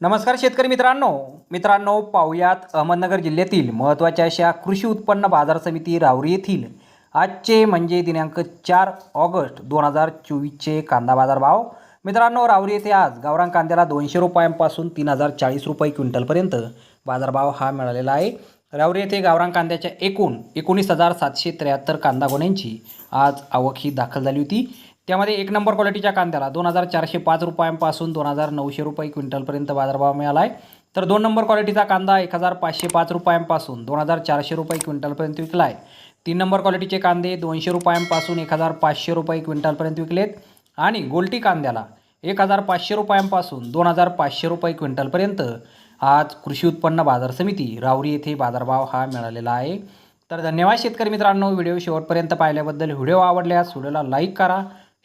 नमस्कार शेतकरी मित्रांनो. मित्रांनो पाहुयात अहमदनगर जिल्ह्यातील महत्त्वाच्या अशा कृषी उत्पन्न बाजार समिती राहुरी येथील. आजचे म्हणजे दिनांक चार ऑगस्ट दोन हजार चोवीसचे कांदा बाजार भाव मित्रांनो रावरी येथे आज गावरान कांद्याला दोनशे रुपयांपासून तीन हजार चाळीस रुपये क्विंटलपर्यंत बाजारभाव हा मिळालेला आहे. रावरी येथे गावरान कांद्याच्या एकूण एकोणीस हजार सातशे त्र्याहत्तर कांदा गोण्यांची आज आवक ही दाखल झाली होती. त्यामध्ये एक नंबर क्वालिटीच्या कांद्याला दोन हजार चारशे पाच रुपयांपासून दोन हजार नऊशे रुपये क्विंटलपर्यंत बाजारभाव मिळाला आहे तर दोन नंबर क्वालिटीचा कांदा एक हजार पाचशे पाच रुपयांपासून दोन हजार चारशे रुपये क्विंटलपर्यंत विकला आहे तीन नंबर क्वालिटीचे कांदे दोनशे रुपयांपासून एक हजार पाचशे रुपये क्विंटलपर्यंत विकलेत. आणि गोल्टी कांद्याला एक हजार पाचशे रुपयांपासून दोन हजार पाचशे रुपये क्विंटलपर्यंत आज कृषी उत्पन्न बाजार समिती रावरी येथे बाजारभाव हा मिळालेला आहे. तर धन्यवाद शेतकरी मित्रांनो व्हिडिओ शेवटपर्यंत पाहिल्याबद्दल व्हिडिओ आवडल्यास व्हिडिओला लाईक करा.